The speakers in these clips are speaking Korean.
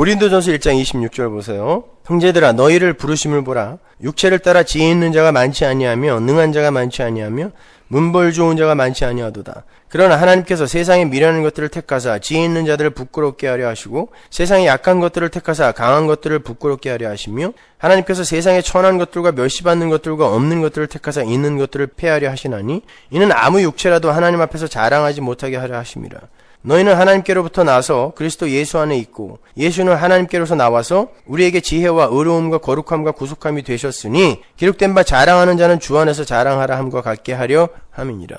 고린도전서 1장 26절 보세요. 형제들아 너희를 부르심을 보라. 육체를 따라 지혜 있는 자가 많지 아니하며 능한 자가 많지 아니하며 문벌 좋은 자가 많지 아니하도다. 그러나 하나님께서 세상에 미련한 것들을 택하사 지혜 있는 자들을 부끄럽게 하려 하시고 세상에 약한 것들을 택하사 강한 것들을 부끄럽게 하려 하시며 하나님께서 세상에 천한 것들과 멸시받는 것들과 없는 것들을 택하사 있는 것들을 폐하려 하시나니 이는 아무 육체라도 하나님 앞에서 자랑하지 못하게 하려 하심이라. 너희는 하나님께로부터 나서 그리스도 예수 안에 있고 예수는 하나님께로서 나와서 우리에게 지혜와 의로움과 거룩함과 구속함이 되셨으니 기록된 바 자랑하는 자는 주 안에서 자랑하라 함과 같게 하려 함이니라.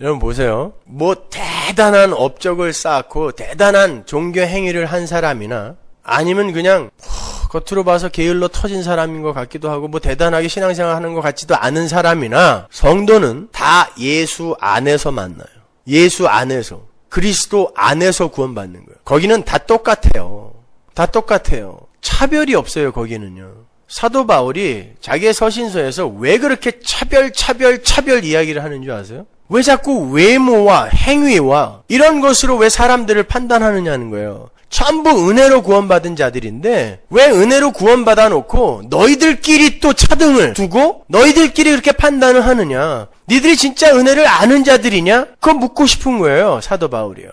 여러분 보세요. 뭐 대단한 업적을 쌓고 대단한 종교 행위를 한 사람이나 아니면 그냥 겉으로 봐서 게을러 터진 사람인 것 같기도 하고 뭐 대단하게 신앙생활 하는 것 같지도 않은 사람이나 성도는 다 예수 안에서 만나요. 예수 안에서. 그리스도 안에서 구원받는 거예요. 거기는 다 똑같아요. 다 똑같아요. 차별이 없어요, 거기는요. 사도 바울이 자기의 서신서에서 왜 그렇게 차별, 차별, 차별 이야기를 하는 줄 아세요? 왜 자꾸 외모와 행위와 이런 것으로 왜 사람들을 판단하느냐는 거예요. 전부 은혜로 구원받은 자들인데 왜 은혜로 구원받아 놓고 너희들끼리 또 차등을 두고 너희들끼리 그렇게 판단을 하느냐? 니들이 진짜 은혜를 아는 자들이냐? 그거 묻고 싶은 거예요. 사도 바울이요.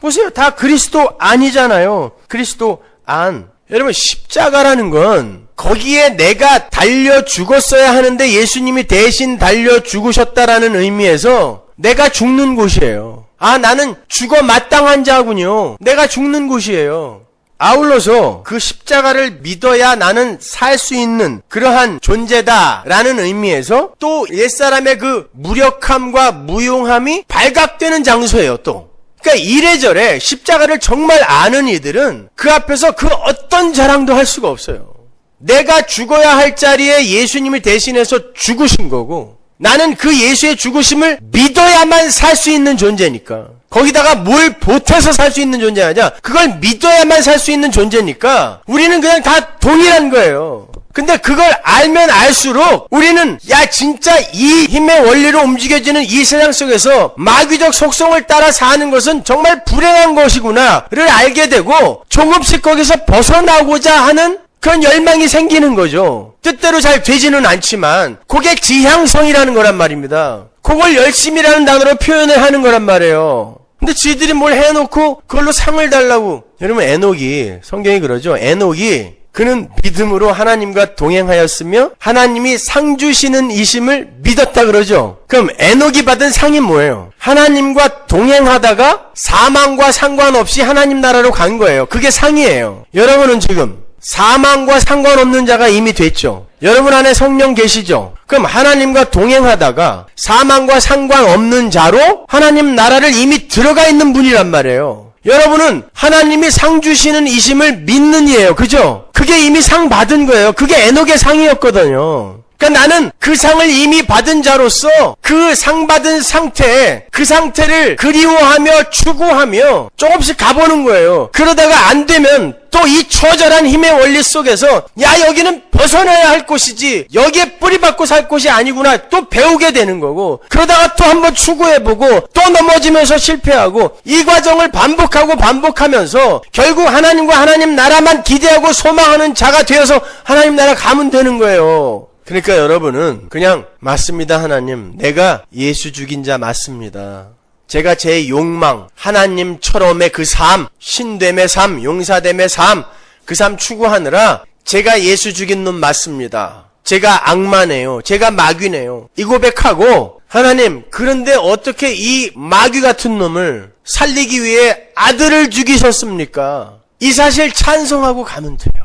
보세요. 다 그리스도 아니잖아요. 그리스도 안. 여러분 십자가라는 건 거기에 내가 달려 죽었어야 하는데 예수님이 대신 달려 죽으셨다라는 의미에서 내가 죽는 곳이에요. 아, 나는 죽어 마땅한 자군요. 내가 죽는 곳이에요. 아울러서 그 십자가를 믿어야 나는 살 수 있는 그러한 존재다라는 의미에서 또 옛사람의 그 무력함과 무용함이 발각되는 장소예요, 또. 그러니까 이래저래 십자가를 정말 아는 이들은 그 앞에서 그 어떤 자랑도 할 수가 없어요. 내가 죽어야 할 자리에 예수님을 대신해서 죽으신 거고 나는 그 예수의 죽으심을 믿어야만 살 수 있는 존재니까. 거기다가 뭘 보태서 살 수 있는 존재 아니야. 그걸 믿어야만 살 수 있는 존재니까 우리는 그냥 다 동일한 거예요. 근데 그걸 알면 알수록 우리는 야 진짜 이 힘의 원리로 움직여지는 이 세상 속에서 마귀적 속성을 따라 사는 것은 정말 불행한 것이구나를 알게 되고 조금씩 거기서 벗어나고자 하는 그런 열망이 생기는 거죠. 뜻대로 잘 되지는 않지만 그게 지향성이라는 거란 말입니다. 그걸 열심이라는 단어로 표현을 하는 거란 말이에요. 근데 지들이 뭘 해놓고 그걸로 상을 달라고. 여러분 에녹이 성경이 그러죠. 에녹이 그는 믿음으로 하나님과 동행하였으며 하나님이 상 주시는 이심을 믿었다 그러죠. 그럼 에녹이 받은 상이 뭐예요? 하나님과 동행하다가 사망과 상관없이 하나님 나라로 간 거예요. 그게 상이에요. 여러분은 지금 사망과 상관없는 자가 이미 됐죠. 여러분 안에 성령 계시죠? 그럼 하나님과 동행하다가 사망과 상관없는 자로 하나님 나라를 이미 들어가 있는 분이란 말이에요. 여러분은 하나님이 상 주시는 이심을 믿는 이에요. 그죠? 그게 이미 상 받은 거예요. 그게 에녹의 상이었거든요. 그러니까 나는 그 상을 이미 받은 자로서 그 상 받은 상태에 그 상태를 그리워하며 추구하며 조금씩 가보는 거예요. 그러다가 안 되면 또 이 처절한 힘의 원리 속에서 야 여기는 벗어나야 할 곳이지 여기에 뿌리박고 살 곳이 아니구나 또 배우게 되는 거고 그러다가 또 한번 추구해보고 또 넘어지면서 실패하고 이 과정을 반복하고 반복하면서 결국 하나님과 하나님 나라만 기대하고 소망하는 자가 되어서 하나님 나라 가면 되는 거예요. 그러니까 여러분은 그냥 맞습니다 하나님 내가 예수 죽인 자 맞습니다. 제가 제 욕망 하나님처럼의 그 삶, 신됨의 삶, 용사됨의 삶, 그 삶 추구하느라 제가 예수 죽인 놈 맞습니다. 제가 악마네요. 제가 마귀네요. 이 고백하고 하나님 그런데 어떻게 이 마귀 같은 놈을 살리기 위해 아들을 죽이셨습니까? 이 사실 찬송하고 가면 돼요.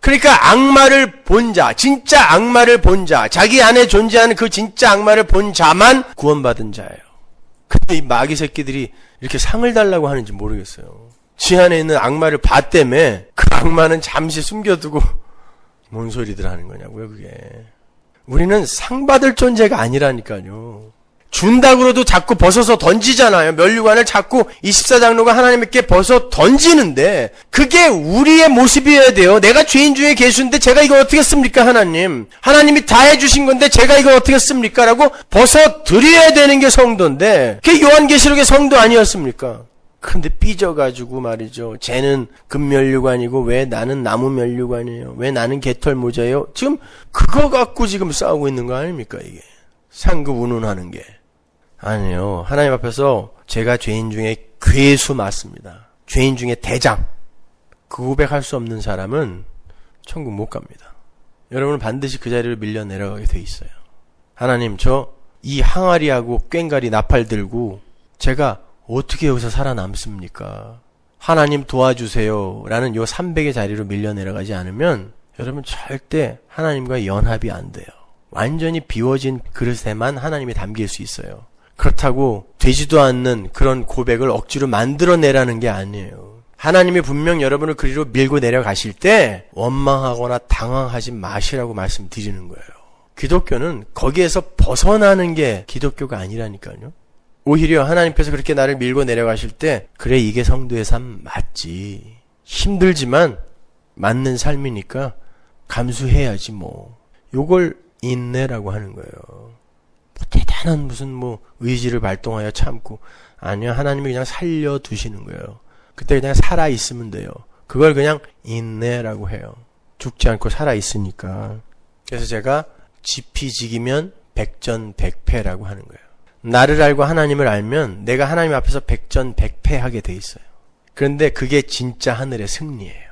그러니까 악마를 본 자, 진짜 악마를 본 자, 자기 안에 존재하는 그 진짜 악마를 본 자만 구원받은 자예요. 근데 이 마귀 새끼들이 이렇게 상을 달라고 하는지 모르겠어요. 지 안에 있는 악마를 봤다며 그 악마는 잠시 숨겨두고 뭔 소리들 하는 거냐고요, 그게. 우리는 상 받을 존재가 아니라니까요. 준다 그러도 자꾸 벗어서 던지잖아요. 면류관을 자꾸 24장로가 하나님께 벗어 던지는데 그게 우리의 모습이어야 돼요. 내가 죄인 중에 계수인데 제가 이거 어떻게 씁니까 하나님? 하나님이 다 해주신 건데 제가 이거 어떻게 씁니까? 라고 벗어 드려야 되는 게 성도인데 그게 요한계시록의 성도 아니었습니까? 근데 삐져가지고 말이죠. 쟤는 금면류관이고 왜 나는 나무 면류관이에요? 왜 나는 개털 모자예요? 지금 그거 갖고 지금 싸우고 있는 거 아닙니까 이게? 상급 운운하는 게. 아니요. 하나님 앞에서 제가 죄인 중에 괴수 맞습니다. 죄인 중에 대장. 그 고백할 수 없는 사람은 천국 못 갑니다. 여러분은 반드시 그 자리를 밀려 내려가게 돼 있어요. 하나님, 저 이 항아리하고 꽹가리 나팔 들고 제가 어떻게 여기서 살아남습니까? 하나님 도와주세요. 라는 요 300의 자리로 밀려 내려가지 않으면 여러분 절대 하나님과 연합이 안 돼요. 완전히 비워진 그릇에만 하나님이 담길 수 있어요. 그렇다고 되지도 않는 그런 고백을 억지로 만들어내라는 게 아니에요. 하나님이 분명 여러분을 그리로 밀고 내려가실 때 원망하거나 당황하지 마시라고 말씀드리는 거예요. 기독교는 거기에서 벗어나는 게 기독교가 아니라니까요. 오히려 하나님께서 그렇게 나를 밀고 내려가실 때 그래 이게 성도의 삶 맞지. 힘들지만 맞는 삶이니까 감수해야지 뭐. 요걸 인내라고 하는 거예요. 뭐 대단한 무슨 뭐 의지를 발동하여 참고 아니요 하나님이 그냥 살려 두시는 거예요. 그때 그냥 살아 있으면 돼요. 그걸 그냥 인내라고 해요. 죽지 않고 살아 있으니까. 그래서 제가 지피지기면 백전백패라고 하는 거예요. 나를 알고 하나님을 알면 내가 하나님 앞에서 백전백패하게 돼 있어요. 그런데 그게 진짜 하늘의 승리예요.